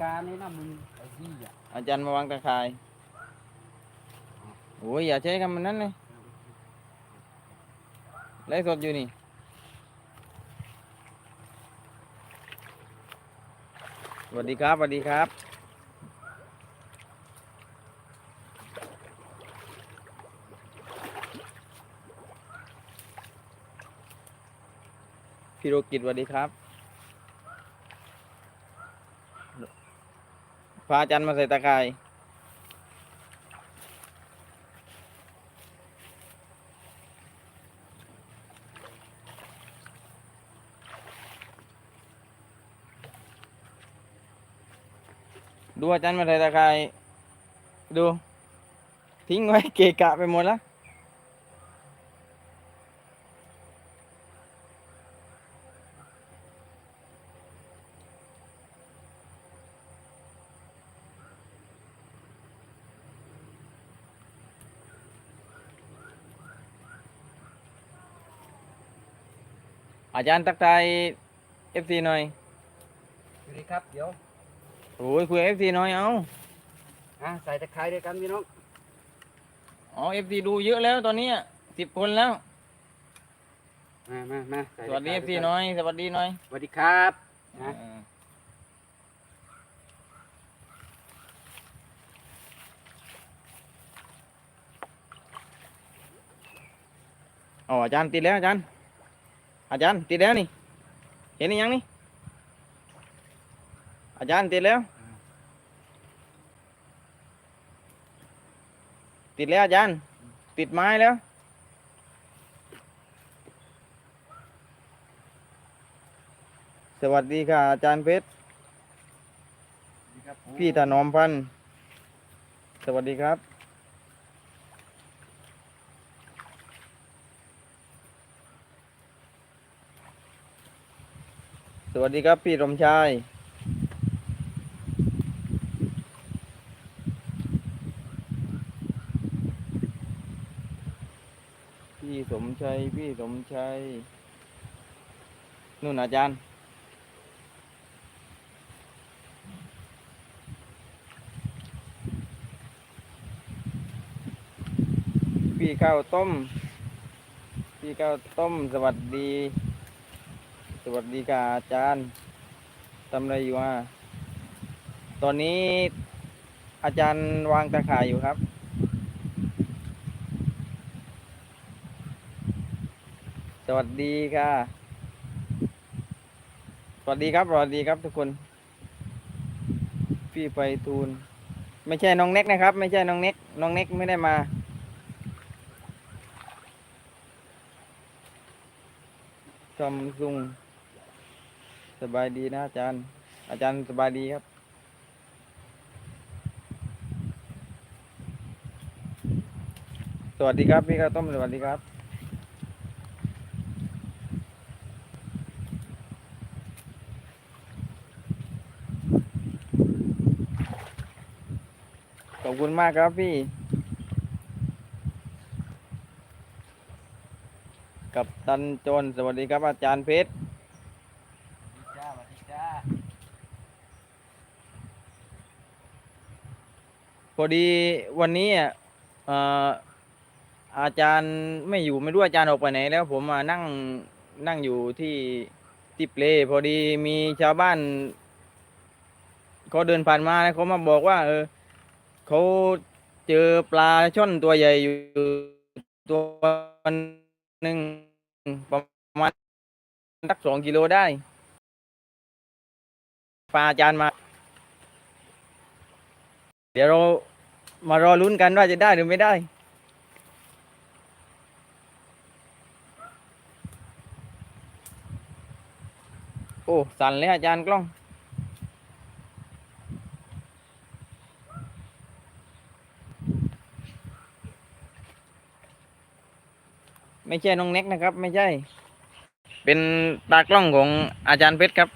กานี่นะมึงไอ้ที่อะอาจารย์มาวางตะข่ายโอ้ยอย่าใช้คำนั้นเลยไลฟ์สดอยู่นี่สวัสดีครับสวัสดีครับ พี่โรกิจสวัสดีครับ พาอาจารย์มาใส่ตะไคร้ดูอาจารย์มาใส่ตะไคร้ดู ทิ้งไว้เกะกะไปหมดแล้ว อาจารย์ตักทายเอฟซีหน่อยสวัสดีครับเดี๋ยวโอ้ยคุยเอฟซีหน่อยเอาอะใส่ตะไคร้ด้วยกันพี่น้องอ๋อเอฟซีดูเยอะแล้วตอนนี้สิบคนแล้ว มามามาใสวัสดีเอตะฟไคร้ซีวยกันหน่อย สวัสดีหน่อยสวัสดีครับนะเอออ๋ออาจารย์ติดแล้วอาจารย์ อาจารย์ติดแล้วนี่ เห็นหรือยังนี่ อาจารย์ติดแล้ว ติดแล้วอาจารย์ ติดไม้แล้ว สวัสดีค่ะ อาจารย์เพชรสวัสดีครับพี่ถนอมพันธ์สวัสดีครับ ส วัสดีครับพี่สมชาย พี่สมชัย พี่สมชัย นู่นอาจารย์ พี่ข้าวต้ม พี่ข้าวต้ม สวัสดี สวัสดีค่ะอาจารย์ทำอะไรอยู่อะตอนนี้อาจารย์วางตะข่ายอยู่ครับ สวัสดีค่ะ สวัสดีครับ สวัสดีครับทุกคน พี่ไปทูล ไม่ใช่น้องเน็กนะครับ ไม่ใช่น้องเน็ก น้องเน็กไม่ได้มาซัมซุง สบายดีนะอาจารย์ อาจารย์สบายดีครับ สวัสดีครับพี่ข้าต้มสวัสดีครับ ขอบคุณมากครับพี่ กับตันจนสวัสดีครับอาจารย์เพชร สวัสดีจ้าสวัสดีจ้า พอดีวันนี้อะเอ่ออาจารย์ไม่อยู่ไม่รู้อาจารย์ออกไปไหนแล้ว ผมมานั่งนั่งอยู่ที่ที่เปลพอดีมีชาวบ้านเขาเดินผ่านมาแล้วเขามาบอกว่า เออเขาเจอปลาช่อนตัวใหญ่อยู่ตัวหนึ่งประมาณสักสองกิโลได้ปลาอาจารย์มา ดี๋ยวเรามารอลุ้นกันว่าจะได้หรือไม่ได้ โอ้ สั่นเลยอาจารย์กล้อง ไม่ใช่น้องเน็กนะครับ ไม่ใช่ เป็นตากล้องของอาจารย์เพชรครับ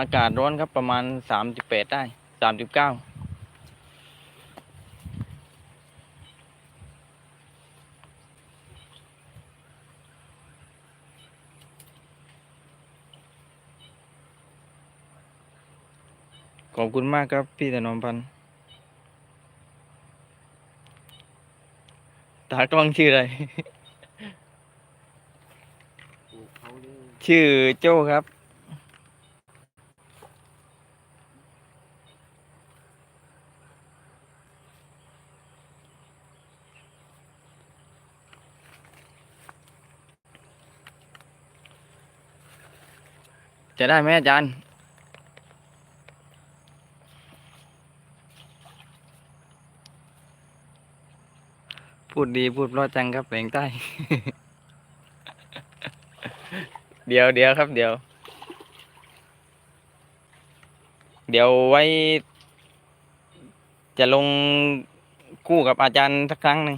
อากาศร้อนครับประมาณสามจุดแปดได้สามจุดเก้าขอบคุณมากครับ พี่ถนอมพันตากล้องชื่ออะไร ชื่อโจ้ครับ จะได้ไหมอาจารย์ พูดดีพูดเพราะจังครับเพลงใต้ เดี๋ยวเดี๋ยวครับ เดี๋ยว เดี๋ยวไว้ จะลงคู่กับอาจารย์สักครั้งหนึ่ง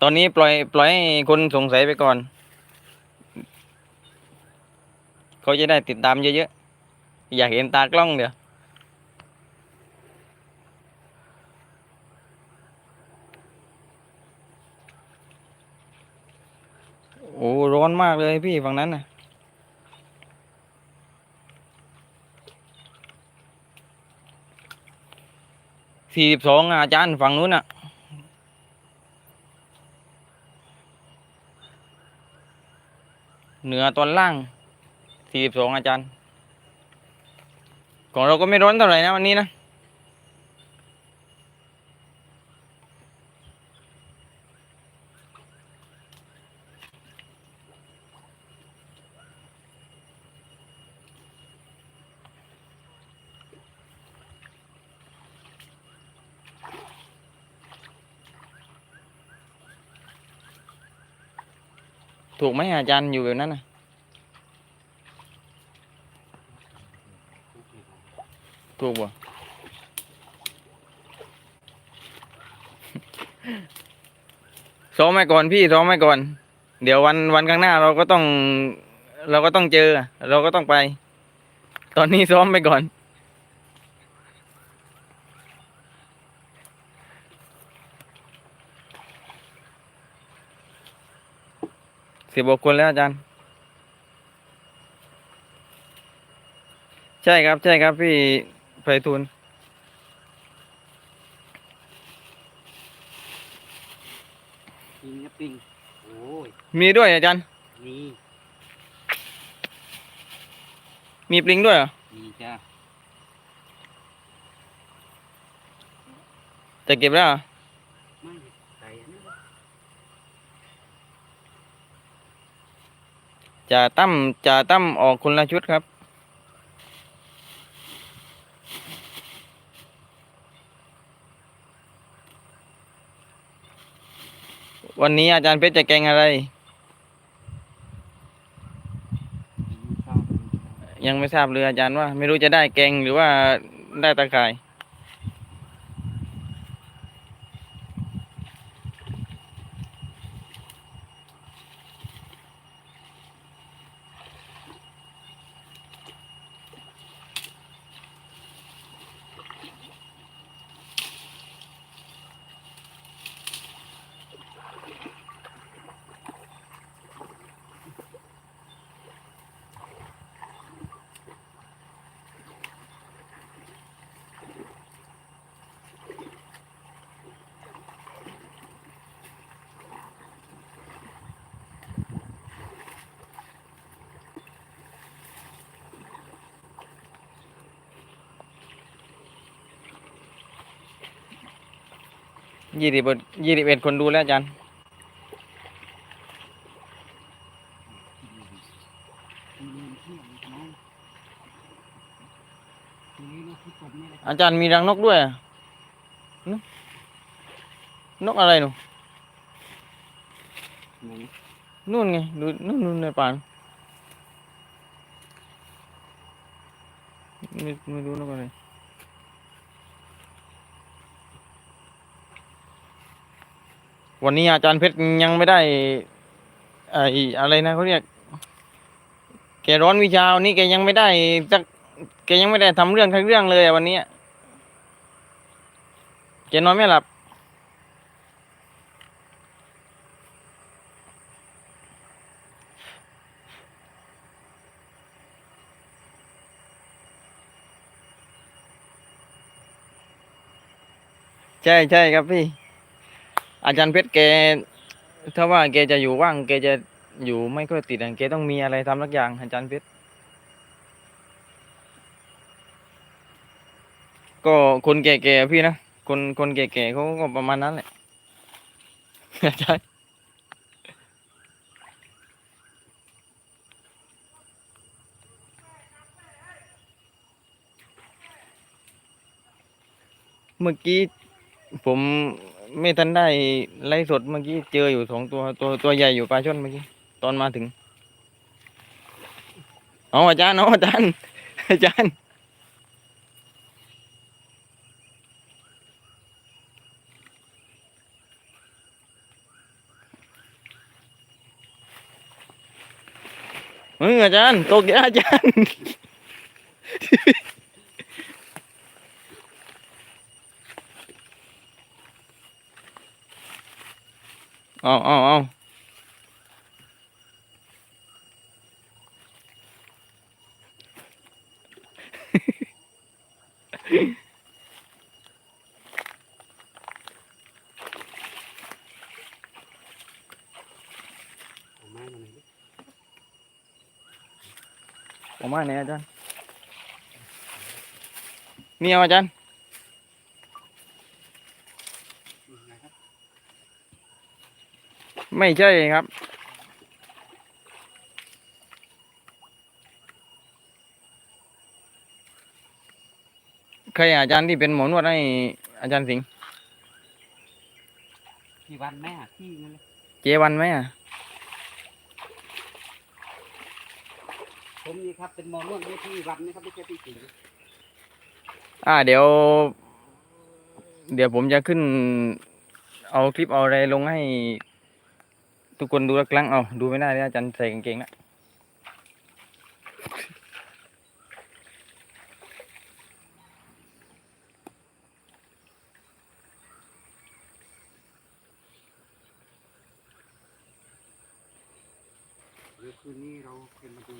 ตอนนี้ปล่อย ปล่อยให้คนสงสัยไปก่อน เขาจะได้ติดตามเยอะๆ อยากเห็นตากล้องเดี๋ยวโอ้ร้อนมากเลยพี่ฝั่งนั้นน่ะสี่สิบสองอาจารย์ฝั่งนู้นน่ะเหนือตอนล่าง สี่สิบสองอาจารย์ ของเราก็ไม่ร้อนเท่าไหร่นะวันนี้นะถูกไหมอาจารย์อยู่แบบนั้นนะ ถูกบ่ซ้อมไว้ก่อนพี่ซ้อมไว้ก่อน เดี๋ยววันวันข้างหน้าเราก็ต้อง เราก็ต้องเจอ เราก็ต้องไป ตอนนี้ซ้อมไปก่อน สิบกคนแล้วอาจารย์ ใช่ครับ ใช่ครับพี่ ไพฑูรย์ปิงนะปิงโอ้ยมีด้วยอาจารย์นี่มีปลิงด้วยเหรอนี่จ้าจะเก็บแล้วเหรอไม่ใส่อันนี้วะจะตั้มจะตั้มออกคนละชุดครับ วันนี้อาจารย์เพชรจะแกงอะไรปิงข้าวยังไม่ทราบเลยอาจารย์ว่า ไม่รู้จะได้แกงหรือว่าได้ตะข่าย ยี่สิบยี่สิบเอ็ดคนดูแล้วอาจารย์กินอาจารย์มีรังนกด้วยนกนกอะไรหนูนู่นไง ดูนู่นนู่นในป่านไม่ไม่รู้นกอะไร วันนี้อาจารย์เพชรยังไม่ได้ไออะไรนะเขาเรียกแกร้อนวิชาวันนี้แกยังไม่ได้สักแกยังไม่ได้ทำเรื่องทั้งเรื่องเลยวันนี้แกนอนไม่หลับ ใช่ใช่ครับพี่ อาจารย์เพชรแกถ้าว่าแกจะอยู่ว่างแกจะอยู่ไม่ค่อยติดอะแกต้องมีอะไรทำสักอย่างอาจารย์เพชรก็คนแก่ๆพี่นะคนคนแก่ๆเขาก็ประมาณนั้นแหละอาจารย์เมื่อกี้ผม ไม่ทันได้ไล่สดเมื่อกี้เจออยู่สองตัวตัวตัวใหญ่อยู่ปลาช่อนเมื่อกี้ตอนมาถึงเอาอาจารย์เอาอาจารย์อาจารย์เอออาจารย์ตกแล้วอาจารย์ เอาเอาเอาเอาไม้มาหน่อยดิ ออกมาไหนอาจารย์นี่เอาอาจารย์ นี่นะครับ ไม่ใช่ครับใครอาจารย์ที่เป็นหมอนวดให้อาจารย์สิงห์พี่วันแม่พี่นั่นเลยเจวันไหมอะผมนี่ครับเป็นหมอนวดไม่พี่วันนะครับไม่ใช่พี่สิงห์อ่า เดี๋ยว เดี๋ยวผมจะขึ้น เอาคลิปเอาอะไรลงให้ ทุกคนดูละครั้งเอาดูไม่ได้เลยอาจารย์ใส่กางเกงนะเดี๋ยวคืนนี้เราเป็นมาดู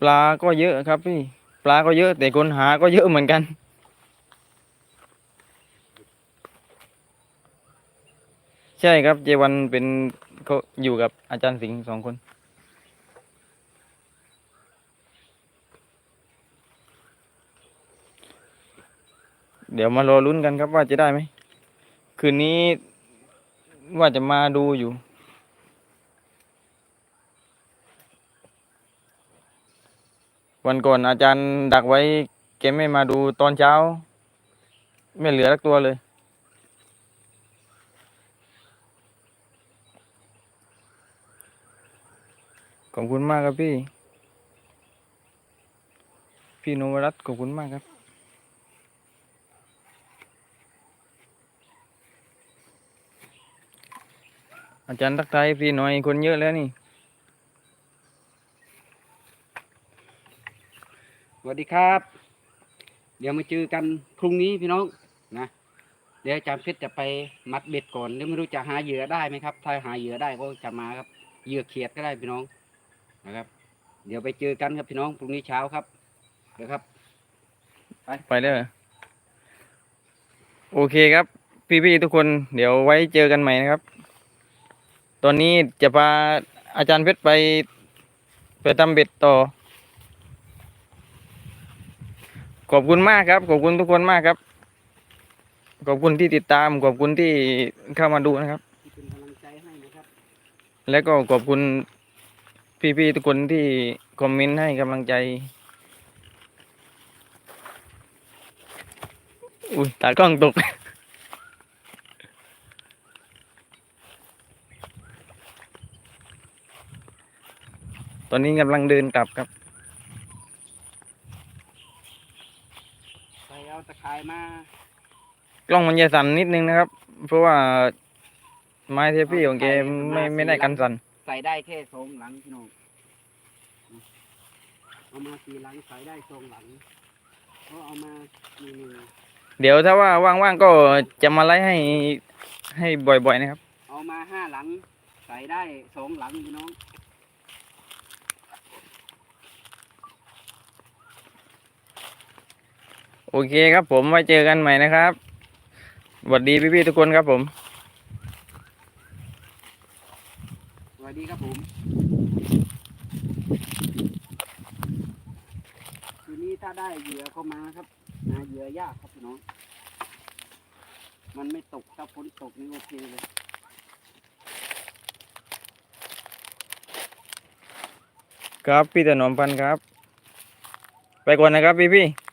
ปลาก็เยอะครับพี่ ปลาก็เยอะ แต่คนหาก็เยอะเหมือนกันใช่ครับเจวันเป็น เขาอยู่กับอาจารย์สิงห์สองคน เดี๋ยวมารอลุ้นกันครับว่าจะได้ไหม คืนนี้ว่าจะมาดูอยู่ วันก่อนอาจารย์ดักไว้แกไม่มาดูตอนเช้า ไม่เหลือสักตัวเลย ขอบคุณมากครับพี่ พี่นวรัตน์ขอบคุณมากครับ อาจารย์ทักทายพี่หน่อยคนเยอะแล้วนี่สวัสดีครับ เดี๋ยวมาเจอกันพรุ่งนี้พี่น้องนะเดี๋ยวอาจารย์เพชรจะไปมัดเบ็ดก่อนแล้วไม่รู้จะหาเหยื่อได้ไหมครับ ถ้าหาเหยื่อได้ก็จะมาครับเหยื่อเขียดก็ได้พี่น้อง นะครับ เดี๋ยวไปเจอกันครับพี่น้องพรุ่งนี้เช้าครับเดี๋ยวครับ ไปเลยเหรอโอเคครับ พี่ๆทุกคนเดี๋ยวไว้เจอกันใหม่นะครับ ตอนนี้จะพาอาจารย์เพชรไปไปทำเบ็ดต่อ ขอบคุณมากครับ ขอบคุณทุกคนมากครับ ขอบคุณที่ติดตาม ขอบคุณที่เข้ามาดูนะครับ ที่เป็นกำลังใจให้นะครับ แล้วก็ขอบคุณ พี่ๆทุกคนที่คอมเมนต์ให้กำลังใจ อุ้ยตากล้องตก ตอนนี้กำลังเดินกลับครับ ไปเอาตะข่ายมากล้องมันจะสั่นนิดนึงนะครับ เพราะว่าไม้เทปพี่ของแกไม่ไม่ได้กันสั่น ใส่ได้แค่สองหลังพี่น้องเอามาสี่หลังใส่ได้สองหลังเพราะเอามาหนึ่งหนึ่งเดี๋ยวถ้าว่าว่างๆก็จะมาไล่ให้ให้บ่อยๆนะครับ เอามาห้าหลัง ใส่ได้สองหลังพี่น้องโอเคครับผมไว้เจอกันใหม่นะครับสวัสดีพี่ๆทุกคนครับผม ส วัสดีครับผมทีนี้ถ้าได้เหยื่อเข้ามาครับหาเหยื่อยากครับพี่น้อง มันไม่ตกถ้าฝนตกนี่โอเคเลยครับพี่ถนอมพันธ์ครับ ไปก่อนนะครับพี่ๆ